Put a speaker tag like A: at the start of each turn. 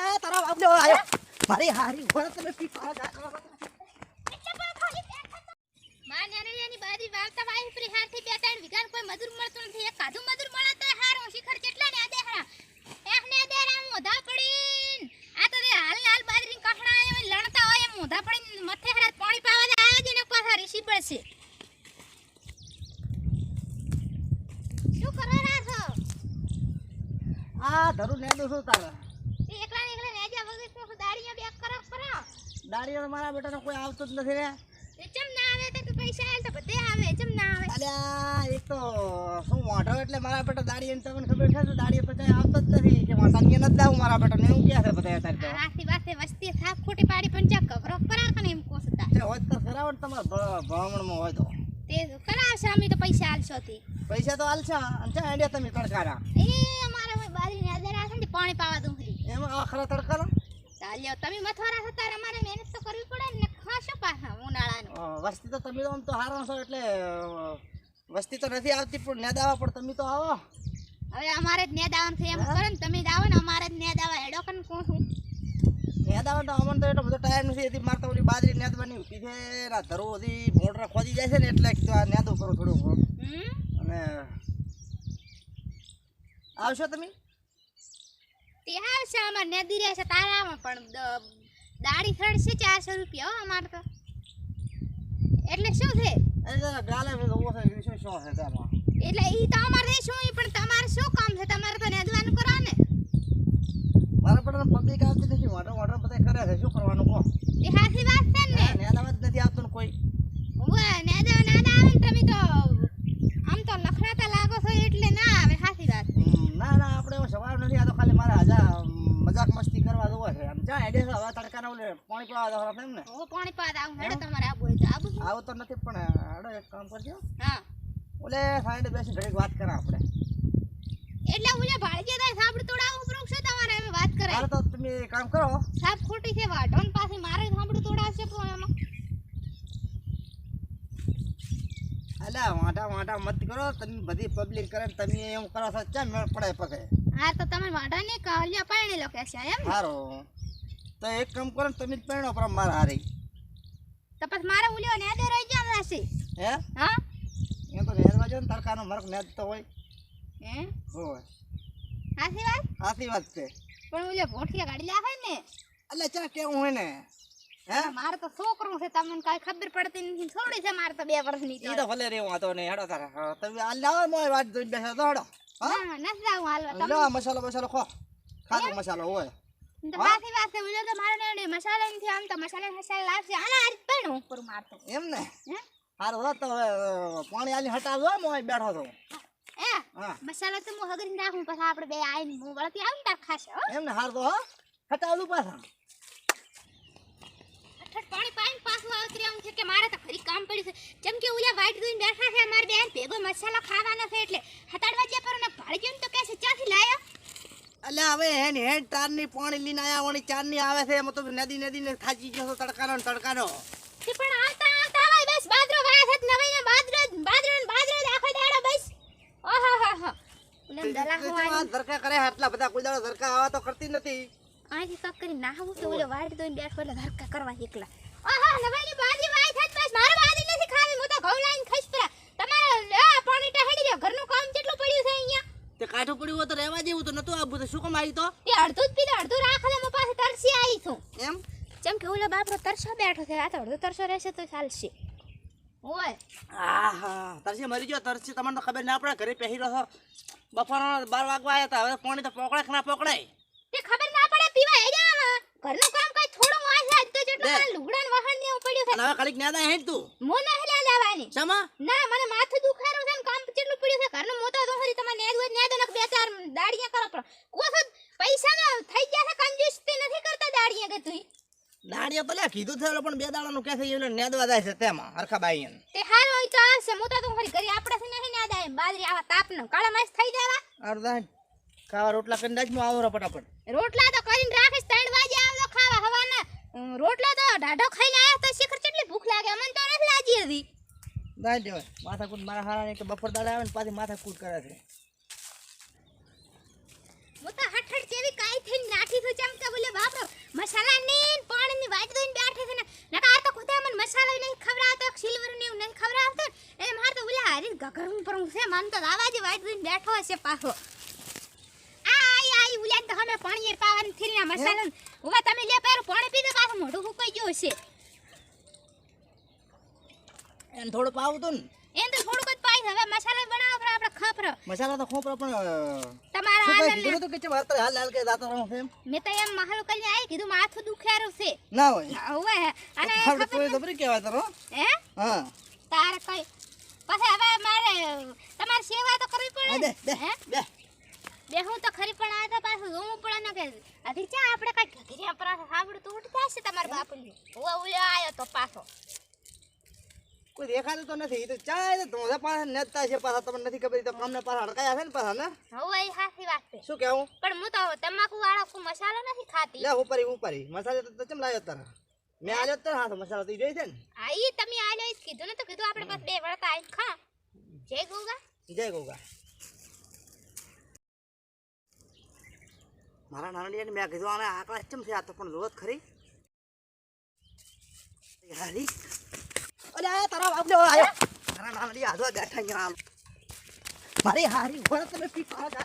A: અલ્યા તારા બાપ લેવા આયો. મારી હારી ઘોડા તમે પીપા જા કરો
B: માં નેરળિયાની બારી વાવતા વાઈ ફ્રી હારથી બે ત્રણ વીઘાન કોઈ મજૂર મળતું નથી. એક કાધું મજૂર મળે તો હારું. શિખર કેટલા ને દેહરા એક ને દેહરા મોઢા પડીન. આ તો દે હાલ ને હાલ બાજરી લણતા હોય એમ મોઢા પડીન મથે હરા પાણી પાવા આવે ને પાછા રીસી પડશે શું કરો છો?
A: આ ધરું ને દોસો તારે?
B: તે એકલા ને એકલા નેજા વગર તો દાડીયા બે કરો કરો?
A: દાડીઓ મારા બેટાનો કોઈ આવતો જ નથી રે.
B: તે ચમ ના આવે તો પૈસા આલ તો બધે આવે ચમ ના આવે?
A: અલ્યા એક તો શું મોઢો એટલે મારા બેટા દાડી એને તમને ખબર છે તો દાડીઓ તો કઈ આવતો જ નથી. કે માતા ને નથી દાવું મારા બેટા ને એવું ક્યાં છે બધા અત્યારે તો.
B: રાસી વાસે વસ્તી થાપ ખોટી પાડી પણ ચા કવરો કરા કને એમ કોસતા
A: તે હોય તો કરાવો ને તમારા ભ- ભ્રમણમાં હોય તો.
B: તે કરાવશે અમે તો પૈસા આલશો તે.
A: પૈસા તો હાલશે અને ચા હેડ્યા તમે તડકારા.
B: એ અમારા ભાઈ બાજરી ને આદર આસે ને તે પાણી પાવા દઉં હરી
A: એમાં આખરા તડકારા
B: ચાલ્યો તમે મથવારા હતા તારે અમારે મહેનત તો કરવી પડે ને ખાશો પાછા ઉનાળાનું.
A: વસ્તી તો તમે તો આમ તો હારો છો એટલે વસ્તી તો નથી આવતી પણ ને દાવા પણ તમે તો આવો.
B: હવે અમારે જ નેદ આવવાનું છે એમ કરો ને તમે જ આવો ને અમારે જ નેદ આવા. હેડો કન કોણ હું
A: ને દાવા તો અમને તો એટલો બધો ટાઈમ નથી એથી મારતા ઓલી બાજરી નેદવાની છે ના ધરો બધી મોટર ખોદી જાય છે ને એટલે આ નેદું કરો થોડું અને આવશો તમે?
B: તે આવશે અમારે નેદી રહેશે તારામાં પણ દાડી થડશે ચારસો રૂપિયા હો અમારે તો. એટલે શું છે?
A: છે છે, છે
B: એટલે ઈ તો અમારે શું ઈ પણ તમારે શું કામ છે? તમારે તો નેદવાનું કરો ને.
A: મારા પણ પબ્લિક આવતી નથી મોટર મોટર બધા કરે છે શું કરવાનું કહો
B: એ હાથી વાત છે ને
A: હા, નેદાવા જ નથી આવતું ને કોઈ
B: ઉવે નેદા નેદા આવે ને તમે તો આમ તો લખડાતા લાગો છો એટલે ના આવે હાથી વાત
A: હમ, ના ના આપણે એવો સવાલ નથી આ તો ખાલી મારા હજા મજાક મસ્તી કરવા જોવો છે આમ હેડે છે હવે તડકાના ઓલે પાણી પીવા જવાનું એમ ને
B: હું પાણી પાદ આવું હેડો તમારે આબુ હોય તો આબુ
A: આવું તો નથી પણ હેડો એક કામ કરજો.
B: હા.
A: ઓલે સાઈડે બેસી ઘડીક વાત કરા આપણે.
B: એટલે ઉલે ભાળજે તાર તોડાવું પ્રોક તમારે એમ વાત કરે
A: હાલ તો તમે કામ કરો.
B: સાબ ખોટી છે વાઢોન પાસે મારે સાંભળું તોડાવશે પણ એમાં.
A: વાંટા વાંટા મત કરો તમે બધી પબ્લિક કરે તમે એમ કરો છો મેળ પડે પગે?
B: હા તો તમે વાઢા ને કાલ્યા પાણી લો કે છે એમ?
A: સારો તો એક કામ કરો ને તમે જ પહેણો પણ મારા હારે.
B: તો પછી મારે ઉલ્યો ને દે રહી જાવ હશે
A: હે?
B: હા?
A: એમ તો રહેવા જો ને તડકાનો મરક નેદ તો હોય.
B: હે?
A: હોય.
B: હાસી વાત?
A: હાસી વાત છે.
B: પણ ઉલ્યો ભોઠિયા ગાડી લાવે ને?
A: એટલે ચા કેવું હોય ને? હે?
B: મારે તો છોકરું છે તમને કાંઈ ખબર પડતી નથી. થોડી છે મારે તો બે વર્ષની
A: ઈ તો ભલે રેવું હતો ને હેડો તારે. તમે આ લાવો મોય વાત જોઈને બેસો તો હેડો હા?
B: ના નથી જાવું હાલવા
A: લો મસાલો મસાલો ખો. ખાતો મસાલો હોય.
B: પાછી વાત છે તો મારે ને મસાલા નથી આમ તો મસાલા મસાલા લાવશે. આના હારી પણ ઉપર મારતો.
A: એમ ને?
B: હે?
A: હારું તો પાણી આલી હટાવજો મોય બેઠો તો
B: એ
A: હા.
B: તો હું હગરીને રાખું પછી આપણે બે આવીને હું વળતી આવું તાર ખાશે
A: એમ ને હાર તો હા. હટાવલું પાછા.
B: અઠઠ પાણી પાછું આવતી આમ છે કે મારે તો ખરી કામ પડ્યું છે. જેમ કે ઓલા વાઈટ દોઈને બેઠા છે મારે બેન ભેગો મસાલો ખાવાનો છે એટલે હતાડવા જ્યાં પર ને ગયું ને તો કહે છે ક્યાંથી લાયા
A: અલ્યા હવે હેન હેન ચારની પાણી લઈને આયા વળી ચારની આવે છે? એમાં તો નદી નદી ને ખાજી ગયો તડકાનો ને તડકાનો.
B: તે પણ આવતા આવતા આવે બસ બાદરો વાસ છે નવાઈ ને બાદરો બાદરો ને બાદરો આખો દાડો બસ. ઓહો હો હો. ઉલમ દલા હોય
A: ધરકા કરે? આટલા બધા કોઈ દાડો ધરકા આવા તો કરતી નથી.
B: આથી કક કરી નાહવું તો ઓલે વાઈટ તો બેઠો એટલે ધરકા કરવા એકલા. ઓહો નવાઈની બાજી વાય થાય બસ મારે બાજી નથી ખાવી હું તો ઘઉં લાઈન ખાઈશ પરા તમારે આ પાણી ટાહેડી દો ઘરનું કામ કેટલું પડ્યું છે અહીંયા
A: તે કાઠું પડ્યું હોય તો રહેવા જેવું તો નતું આવું તો શું કામ આવી તો?
B: એ અડધું જ પીધું અડધું રાખે હું પાસે તરસી આવી છું.
A: એમ?
B: જેમ કે ઓલો બાપરો તરસો બેઠો છે આ તો અડધો તરસો રહેશે તો ચાલશે. ઓય.
A: આહા તરસી મરી ગયો તરસી તમને તો ખબર ના પડે ઘરે પહેરી રહ્યો બપોરનો બાર વાગવા આવ્યા હતા હવે પાણી તો પોકળે કે ના પકડાય
B: તે ખબર ના પડે પીવા એ જા ઘરનું કામ કઈ થોડું વાય છે તો જેટલું મારા લુગડાન ને વહાણ ને પડ્યું છે.
A: હવે કડીક ન્યાદા હેડ તું?
B: મો ના હેલા લેવાની
A: સમા
B: ના મને માથું દુખારું છે ને કામ કેટલું પડ્યું છે ઘરનું મોટો તો ખરી તમે નેદ હોય નેદ નક બે ચાર દાડિયા કરો પણ કોસો પૈસા ને થઈ ગયા છે કંજૂસતી નથી કરતા દાડિયા કે તું
A: દાડિયા તો લે કીધું થયેલો પણ બે દાડાનું કે થઈ એટલે નેદવા જાય છે તેમાં હરખા બાઈ એમ
B: તે હારો હોય તો આવશે મોટા તો હરી કરી આપણે છે નહીં નેદ આવે બાજરી આવા તાપનો કાળા માસ થઈ જવા.
A: અરદા ખાવા રોટલા કરીને રાજ હું આવો ફટાફટ.
B: રોટલા તો કરીને રાખીશ ત્રણ વાગે આવજો ખાવા હવાના. રોટલા તો ઢાઢો ખાઈને આવ્યા તો શિખર કેટલી ભૂખ લાગે અમને તો નથી લાગી હતી
A: ના જવાય માથાકૂટ મારા હારા નહીં તો બપોર દાડા આવે ને પાછી માથાકૂટ કરે છે.
B: મોટા હઠઠ કાઈ થઈ નાઠી થઈ ચમ મસાલા ને પાણી ની દઈને બેઠે છે ને. તો ખુદા મને મસાલા નહીં ખવડાવતો સિલ્વર ને નહીં ખવડાવતો. એ માર તો બોલે હારી ગગરું પર છે માન તો આવા જ વાટ દઈને બેઠો હશે પાછો. ઉલાન તો અમે પાણી પાવાની થીરીના મસાલા ઉવા તમે લે પેરું પાણી પીધું પાછું મોઢું હુકાઈ ગયું છે
A: એને થોડું પાવું તું ને.
B: એને તો થોડુંક જ પાઈ હવે મસાલો બનાવો પર આપણે ખપરો.
A: મસાલા તો ખોપરો પણ
B: તમારા
A: શું
B: ને
A: કીધું તો કે ચમ હાલ હાલ હાલ કે જાતો રહો એમ?
B: મે તો એમ મહાલો કરીને આવી કીધું માથું દુખેરું છે.
A: ના હોય.
B: હવે અને ખબર
A: કોઈ ખબર કેવા તારો
B: હે?
A: હા.
B: તારે કઈ પછી હવે મારે તમારી સેવા તો કરવી પડે
A: બે
B: હે?
A: બે.
B: બેહું તો ખરી પણ આ તો પાછું જોવું પડે ને કે અધી ચા આપણે કઈ ઘડિયા પર સાંભળું તો ઉઠતા હશે તમારા બાપુને ઉલ્યો આયો તો પાછો.
A: કોઈ દેખાતું તો નથી એ તો ચાય તો ધોધા પાછા નેતા છે પાછા તમને નથી ખબર ઈ તો કામને પાછા હડકાયા છે ને પાછા ને
B: હવે એ સાચી વાત છે
A: શું કેવું
B: પણ હું તો તમાકુ વાળો કોઈ મસાલો નથી ખાતી
A: લે ઉપરી ઉપરી મસાલા તો ચમ લાવ્યો તારા મેં આલ્યો જ તારા હાથ મસાલા તો ઈ જોઈ છે ને
B: આ ઈ તમે આલ્યો ઈ જ કીધું ને તો કીધું આપણે બસ બે વળતા આવીને ખા જય ગોગા
A: જય ગોગા મારા નાનડિયાને મેં કીધું આને આકડા ચમ છે આ તો પણ જોત ખરી હારી આ તારા બાપ લેવા આયો. મારા નાનડિયા હાથવા બેઠા અહીંયા મારી હારી ભરત તમે પી પાડો